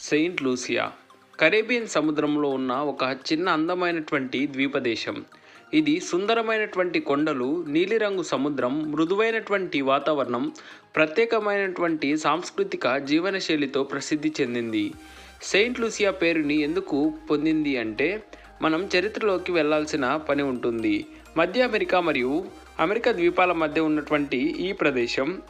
Saint Lucia. Caribbean సముద్రంలో ఉన్న ఒక చిన్న అందమైనటువంటి ద్వీపదేశం. ఇది సుందరమైనటువంటి కొండలు నీలిరంగు సముద్రం మృదువైనటువంటి వాతావరణం ప్రత్యేకమైనటువంటి సాంస్కృతిక జీవనశైలితో ప్రసిద్ధి చెందింది. సెయింట్ లూసియా పేరుని ఎందుకు పొందింది అంటే మనం చరిత్రలోకి వెళ్ళాల్సిన పని ఉంటుంది. మధ్య అమెరికా మరియు అమెరికా ద్వీపాల మధ్య ఉన్నటువంటి ఈ ప్రదేశం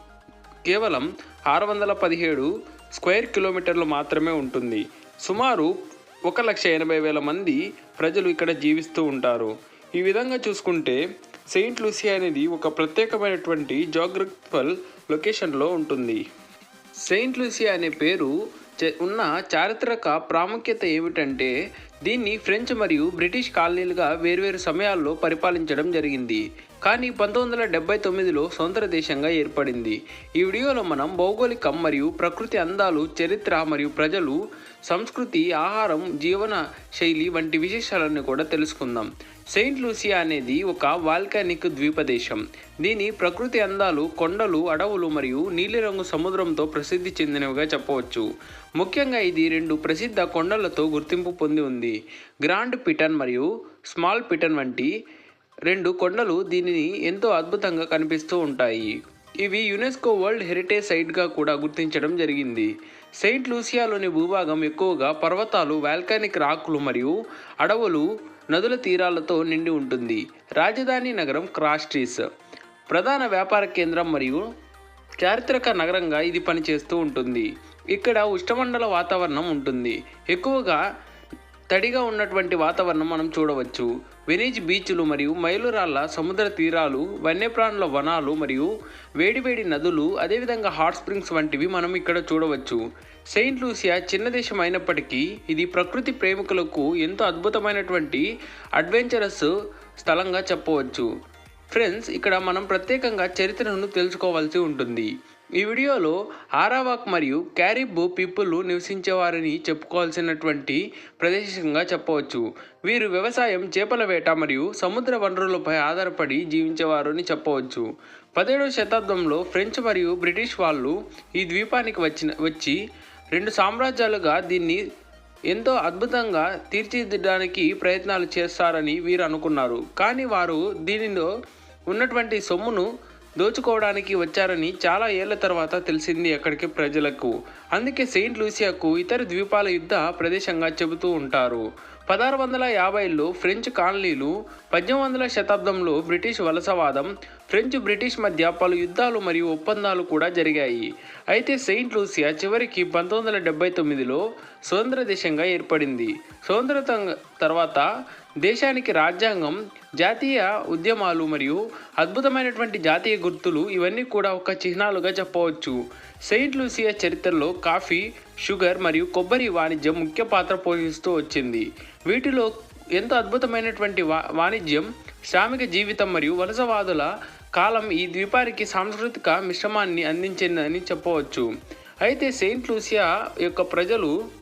కేవలం ఆరు వందల పదిహేడు స్క్వేర్ కిలోమీటర్లు మాత్రమే ఉంటుంది. సుమారు ఒక లక్ష ఎనభై వేల మంది ప్రజలు ఇక్కడ జీవిస్తూ ఉంటారు. ఈ విధంగా చూసుకుంటే సెయింట్ లూసియా అనేది ఒక ప్రత్యేకమైనటువంటి జాగ్రఫల్ లొకేషన్లో ఉంటుంది. సెయింట్ లూసియా అనే పేరు చ- ఉన్న చారిత్రక ప్రాముఖ్యత ఏమిటంటే దీన్ని ఫ్రెంచ్ మరియు బ్రిటిష్ కాలనీలుగా వేర్వేరు సమయాల్లో పరిపాలించడం జరిగింది. కానీ పంతొమ్మిది వందల డెబ్బై తొమ్మిదిలో స్వతంత్ర దేశంగా ఏర్పడింది. ఈ వీడియోలో మనం భౌగోళికం మరియు ప్రకృతి అందాలు చరిత్ర మరియు ప్రజలు సంస్కృతి ఆహారం జీవన శైలి వంటి విశేషాలను కూడా తెలుసుకుందాం. సెయింట్ లూసియా అనేది ఒక వాల్కానిక్ ద్వీపదేశం. దీని ప్రకృతి అందాలు కొండలు అడవులు మరియు నీలిరంగు సముద్రంతో ప్రసిద్ధి చెందినవిగా చెప్పవచ్చు. ముఖ్యంగా ఇది రెండు ప్రసిద్ధ కొండలతో గుర్తింపు పొంది ఉంది. గ్రాండ్ పిటన్ మరియు స్మాల్ పిటన్ వంటి రెండు కొండలు దీనిని ఎంతో అద్భుతంగా కనిపిస్తూ ఉంటాయి. ఇవి యునెస్కో వరల్డ్ హెరిటేజ్ సైట్గా కూడా గుర్తించడం జరిగింది. సెయింట్ లూసియాలోని భూభాగం ఎక్కువగా పర్వతాలు వాల్కానిక్ రాకులు మరియు అడవులు నదుల తీరాలతో నిండి ఉంటుంది. రాజధాని నగరం క్రాస్ట్రీస్. ప్రధాన వ్యాపార కేంద్రం మరియు చారిత్రక నగరంగా ఇది పనిచేస్తూ ఉంటుంది. ఇక్కడ ఉష్ణమండల వాతావరణం ఉంటుంది. ఎక్కువగా తడిగా ఉన్నటువంటి వాతావరణం మనం చూడవచ్చు. వెనీజ్ బీచ్లు మరియు మైలురాళ్ళ సముద్ర తీరాలు వన్యప్రాణుల వనాలు మరియు వేడివేడి నదులు అదేవిధంగా హాట్ స్ప్రింగ్స్ వంటివి మనం ఇక్కడ చూడవచ్చు. సెయింట్ లూసియా చిన్న దేశం అయినప్పటికీ ఇది ప్రకృతి ప్రేమికులకు ఎంతో అద్భుతమైనటువంటి అడ్వెంచరస్ స్థలంగా చెప్పవచ్చు. ఫ్రెండ్స్ ఇక్కడ మనం ప్రత్యేకంగా చరిత్రను తెలుసుకోవాల్సి ఉంటుంది. ఈ వీడియోలో ఆరావాక్ మరియు క్యారిబో పీపుల్ నివసించేవారని చెప్పుకోవాల్సినటువంటి ప్రదేశంగా చెప్పవచ్చు. వీరు వ్యవసాయం చేపల వేట మరియు సముద్ర వనరులపై ఆధారపడి జీవించేవారు అని చెప్పవచ్చు. పదిహేడవ శతాబ్దంలో ఫ్రెంచ్ మరియు బ్రిటిష్ వాళ్ళు ఈ ద్వీపానికి వచ్చిన వచ్చి రెండు సామ్రాజ్యాలుగా దీన్ని ఎంతో అద్భుతంగా తీర్చిదిద్దడానికి ప్రయత్నాలు చేస్తారని వీరు అనుకున్నారు. కానీ వారు దీనిలో ఉన్నటువంటి సొమ్మును దోచుకోవడానికి వచ్చారని చాలా ఏళ్ళ తర్వాత తెలిసింది అక్కడికి ప్రజలకు. అందుకే సెయింట్ లూసియాకు ఇతర ద్వీపాల యుద్ధ ప్రదేశంగా చెబుతూ ఉంటారు. పదహారు వందల యాభైలో ఫ్రెంచ్ కాలనీలు పద్దెనిమిది వందల శతాబ్దంలో బ్రిటిష్ వలసవాదం ఫ్రెంచ్ బ్రిటిష్ మధ్య పలు యుద్ధాలు మరియు ఒప్పందాలు కూడా జరిగాయి. అయితే సెయింట్ లూసియా చివరికి పంతొమ్మిది వందల డెబ్బై తొమ్మిదిలో స్వతంత్ర దేశంగా ఏర్పడింది. స్వతంత్రత తర్వాత దేశానికి రాజ్యాంగం జాతీయ ఉద్యమాలు మరియు అద్భుతమైనటువంటి జాతీయ గుర్తులు ఇవన్నీ కూడా ఒక చిహ్నాలుగా చెప్పవచ్చు. సెయింట్ లూసియా చరిత్రలో కాఫీ షుగర్ మరియు కొబ్బరి వాణిజ్యం ముఖ్య పాత్ర పోషిస్తూ వచ్చింది. వీటిలో ఎంతో అద్భుతమైనటువంటి వా వాణిజ్యం శ్రామిక జీవితం మరియు వలసవాదుల కాలం ఈ ద్వీపానికి సాంస్కృతిక మిశ్రమాన్ని అందించిందని చెప్పవచ్చు. అయితే సెయింట్ లూసియా యొక్క ప్రజలు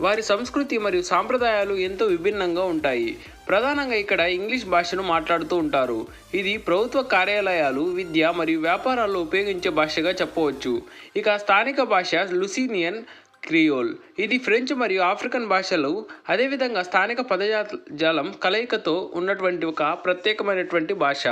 వారి సంస్కృతి మరియు సాంప్రదాయాలు ఎంతో విభిన్నంగా ఉంటాయి. ప్రధానంగా ఇక్కడ ఇంగ్లీష్ భాషను మాట్లాడుతూ ఉంటారు. ఇది ప్రభుత్వ కార్యాలయాలు విద్య మరియు వ్యాపారాల్లో ఉపయోగించే భాషగా చెప్పవచ్చు. ఇక స్థానిక భాష లుసీనియన్ క్రియోల్. ఇది ఫ్రెంచ్ మరియు ఆఫ్రికన్ భాషలు. అదేవిధంగా స్థానిక పదజాలం కలయికతో ఉన్నటువంటి ఒక ప్రత్యేకమైనటువంటి భాష.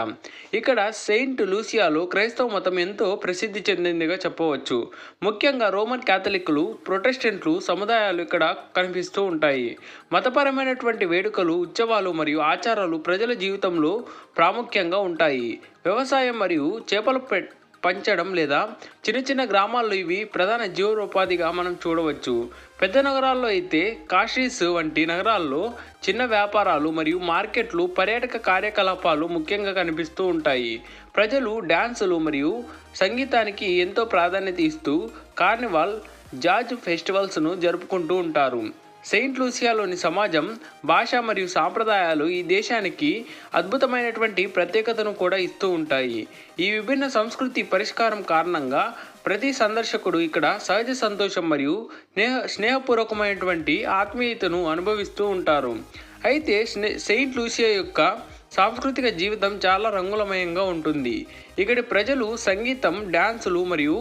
ఇక్కడ సెయింట్ లూసియాలో క్రైస్తవ మతం ఎంతో ప్రసిద్ధి చెందిందిగా చెప్పవచ్చు. ముఖ్యంగా రోమన్ క్యాథలిక్లు ప్రొటెస్టెంట్లు సముదాయాలు ఇక్కడ కనిపిస్తూ ఉంటాయి. మతపరమైనటువంటి వేడుకలు ఉత్సవాలు మరియు ఆచారాలు ప్రజల జీవితంలో ప్రాముఖ్యంగా ఉంటాయి. వ్యవసాయం మరియు చేపల పెట్ పంచడం లేదా చిన్న చిన్న గ్రామాల్లో ఇవి ప్రధాన జీవనోపాధిగా మనం చూడవచ్చు. పెద్ద నగరాల్లో అయితే కాషీస్ వంటి నగరాల్లో చిన్న వ్యాపారాలు మరియు మార్కెట్లు పర్యాటక కార్యకలాపాలు ముఖ్యంగా కనిపిస్తూ ఉంటాయి. ప్రజలు డ్యాన్సులు మరియు సంగీతానికి ఎంతో ప్రాధాన్యత ఇస్తూ కార్నివాల్ జాజ్ ఫెస్టివల్స్ను జరుపుకుంటూ ఉంటారు. సెయింట్ లూసియాలోని సమాజం భాష మరియు సాంప్రదాయాలు ఈ దేశానికి అద్భుతమైనటువంటి ప్రత్యేకతను కూడా ఇస్తూ ఉంటాయి. ఈ విభిన్న సంస్కృతి పరిష్కారం కారణంగా ప్రతి సందర్శకుడు ఇక్కడ సహజ సంతోషం మరియు స్నేహ స్నేహపూర్వకమైనటువంటి ఆత్మీయతను అనుభవిస్తూ ఉంటారు. అయితే సెయింట్ లూసియా యొక్క సాంస్కృతిక జీవితం చాలా రంగులమయంగా ఉంటుంది. ఇక్కడి ప్రజలు సంగీతం డ్యాన్సులు మరియు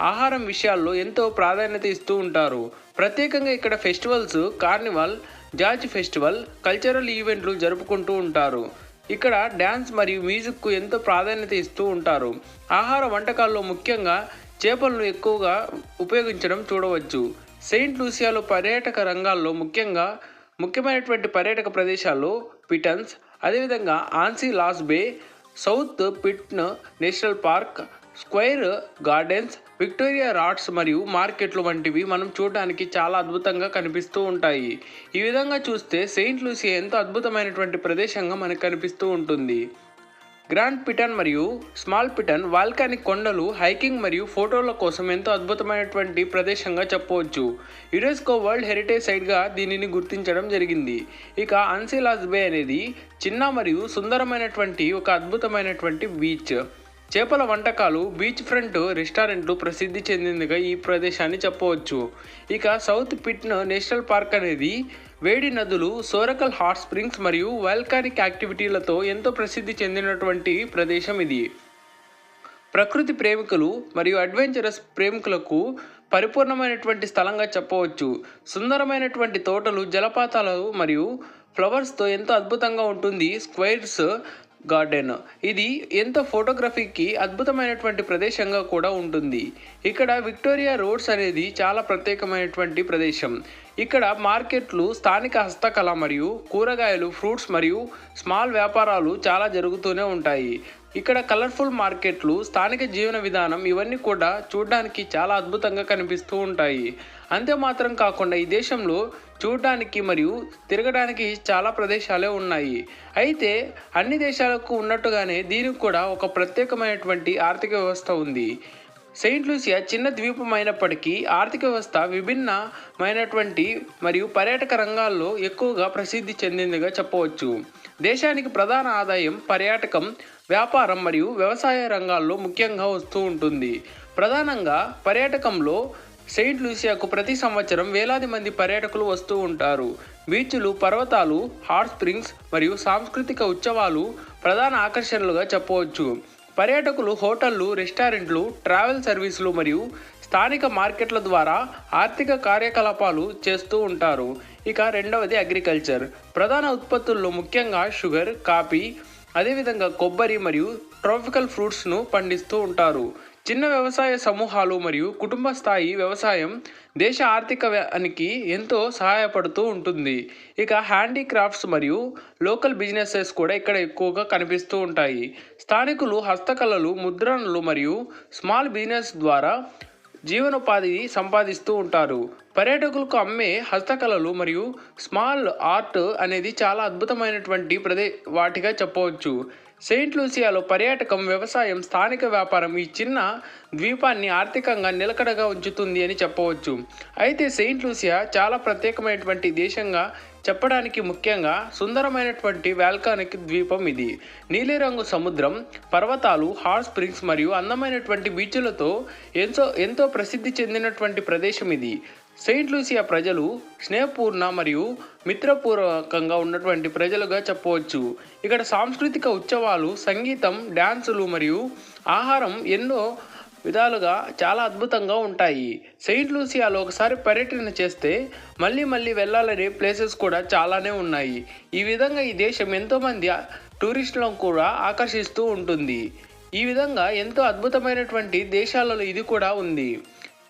ఆహారం విషయాల్లో ఎంతో ప్రాధాన్యత ఇస్తూ ఉంటారు. ప్రత్యేకంగా ఇక్కడ festivals carnival George festival cultural ఈవెంట్లు జరుపుకుంటూ ఉంటారు. ఇక్కడ డ్యాన్స్ మరియు మ్యూజిక్కు ఎంతో ప్రాధాన్యత ఇస్తూ ఉంటారు. ఆహార వంటకాల్లో ముఖ్యంగా చేపలను ఎక్కువగా ఉపయోగించడం చూడవచ్చు. సెయింట్ లూసియాలో పర్యాటక రంగాల్లో ముఖ్యంగా ముఖ్యమైనటువంటి పర్యాటక ప్రదేశాల్లో పిటన్స్ అదేవిధంగా ఆన్సీ loss bay south Piton national park square gardens Victoria rods మరియు మార్కెట్లు వంటివి మనం చూడడానికి చాలా అద్భుతంగా కనిపిస్తూ ఉంటాయి. ఈ విధంగా చూస్తే సెయింట్ లూసియా ఎంతో అద్భుతమైనటువంటి ప్రదేశంగా మనకు కనిపిస్తూ ఉంటుంది. గ్రాండ్ పిటన్ మరియు స్మాల్ పిటన్ వాల్కానిక్ కొండలు హైకింగ్ మరియు ఫోటోల కోసం ఎంతో అద్భుతమైనటువంటి ప్రదేశంగా చెప్పవచ్చు. యునెస్కో వరల్డ్ హెరిటేజ్ సైట్గా దీనిని గుర్తించడం జరిగింది. ఇక అన్సిలాస్ బే అనేది చిన్న మరియు సుందరమైనటువంటి ఒక అద్భుతమైనటువంటి బీచ్. చేపల వంటకాలు బీచ్ ఫ్రంట్ రెస్టారెంట్లు ప్రసిద్ధి చెందిందిగా ఈ ప్రదేశాన్ని చెప్పవచ్చు. ఇక సౌత్ పిట్న్ నేషనల్ పార్క్ అనేది వేడి నదులు సోరకల్ హాట్ స్ప్రింగ్స్ మరియు వాల్కానిక్ యాక్టివిటీలతో ఎంతో ప్రసిద్ధి చెందినటువంటి ప్రదేశం ఇది. ప్రకృతి ప్రేమికులు మరియు అడ్వెంచరస్ ప్రేమికులకు పరిపూర్ణమైనటువంటి స్థలంగా చెప్పవచ్చు. సుందరమైనటువంటి తోటలు జలపాతాలు మరియు ఫ్లవర్స్తో ఎంతో అద్భుతంగా ఉంటుంది. Squares garden. ఇది ఎంతో ఫోటోగ్రఫీకి అద్భుతమైనటువంటి ప్రదేశంగా కూడా ఉంటుంది. ఇక్కడ విక్టోరియా రోడ్స్ అనేది చాలా ప్రత్యేకమైనటువంటి ప్రదేశం. ఇక్కడ మార్కెట్లు స్థానిక హస్తకళ మరియు కూరగాయలు ఫ్రూట్స్ మరియు స్మాల్ వ్యాపారాలు చాలా జరుగుతూనే ఉంటాయి. ఇక్కడ కలర్ఫుల్ మార్కెట్లు స్థానిక జీవన విధానం ఇవన్నీ కూడా చూడడానికి చాలా అద్భుతంగా కనిపిస్తూ ఉంటాయి. అంతే మాత్రం కాకుండా ఈ దేశంలో చూడడానికి మరియు తిరగడానికి చాలా ప్రదేశాలే ఉన్నాయి. అయితే అన్ని దేశాలకు ఉన్నట్టుగానే దీనికి కూడా ఒక ప్రత్యేకమైనటువంటి ఆర్థిక వ్యవస్థ ఉంది. సెయింట్ లూసియా చిన్న ద్వీపం అయినప్పటికీ ఆర్థిక వ్యవస్థ విభిన్నమైనటువంటి మరియు పర్యాటక రంగాల్లో ఎక్కువగా ప్రసిద్ధి చెందిందిగా చెప్పవచ్చు. దేశానికి ప్రధాన ఆదాయం పర్యాటకం వ్యాపారం మరియు వ్యవసాయ రంగాల్లో ముఖ్యంగా వస్తూ ఉంటుంది. ప్రధానంగా పర్యాటకంలో సెయింట్ లూసియాకు ప్రతి సంవత్సరం వేలాది మంది పర్యాటకులు వస్తూ ఉంటారు. బీచ్లు పర్వతాలు హాట్ స్ప్రింగ్స్ మరియు సాంస్కృతిక ఉత్సవాలు ప్రధాన ఆకర్షణలుగా చెప్పవచ్చు. పర్యాటకులు హోటళ్ళు రెస్టారెంట్లు ట్రావెల్ సర్వీసులు మరియు స్థానిక మార్కెట్ల ద్వారా ఆర్థిక కార్యకలాపాలు చేస్తూ ఉంటారు. ఇక రెండవది అగ్రికల్చర్. ప్రధాన ఉత్పత్తుల్లో ముఖ్యంగా షుగర్ కాఫీ అదేవిధంగా కొబ్బరి మరియు ట్రాపికల్ ఫ్రూట్స్ను పండిస్తూ ఉంటారు. చిన్న వ్యవసాయ సమూహాలు మరియు కుటుంబ స్థాయి వ్యవసాయం దేశ ఆర్థికానికి ఎంతో సహాయపడుతూ ఉంటుంది. ఇక హ్యాండీక్రాఫ్ట్స్ మరియు లోకల్ బిజినెసెస్ కూడా ఇక్కడ ఎక్కువగా కనిపిస్తూ ఉంటాయి. స్థానికులు హస్తకళలు ముద్రణలు మరియు స్మాల్ బిజినెస్ ద్వారా జీవనోపాధి సంపాదిస్తూ ఉంటారు. పర్యాటకులకు అమ్మే హస్తకళలు మరియు స్మాల్ ఆర్ట్ అనేది చాలా అద్భుతమైనటువంటి ప్రదే వాటిగా చెప్పవచ్చు. సెయింట్ లూసియాలో పర్యాటకం వ్యవసాయం స్థానిక వ్యాపారం ఈ చిన్న ద్వీపాన్ని ఆర్థికంగా నిలకడగా ఉంచుతుంది అని చెప్పవచ్చు. అయితే సెయింట్ లూసియా చాలా ప్రత్యేకమైనటువంటి దేశంగా చెప్పడానికి ముఖ్యంగా సుందరమైనటువంటి వాల్కానిక్ ద్వీపం ఇది. నీలిరంగు సముద్రం పర్వతాలు హాట్ స్ప్రింగ్స్ మరియు అందమైనటువంటి బీచ్లతో ఎంతో ఎంతో ప్రసిద్ధి చెందినటువంటి ప్రదేశం ఇది. సెయింట్ లూసియా ప్రజలు స్నేహపూర్ణ మరియు మిత్రపూర్వకంగా ఉన్నటువంటి ప్రజలుగా చెప్పవచ్చు. ఇక్కడ సాంస్కృతిక ఉత్సవాలు సంగీతం డ్యాన్సులు మరియు ఆహారం ఎన్నో విధాలుగా చాలా అద్భుతంగా ఉంటాయి. సెయింట్ లూసియాలో ఒకసారి పర్యటన చేస్తే మళ్ళీ మళ్ళీ వెళ్ళాలనే ప్లేసెస్ కూడా చాలానే ఉన్నాయి. ఈ విధంగా ఈ దేశం ఎంతోమంది టూరిస్టులను కూడా ఆకర్షిస్తూ ఉంటుంది. ఈ విధంగా ఎంతో అద్భుతమైనటువంటి దేశాలలో ఇది కూడా ఉంది.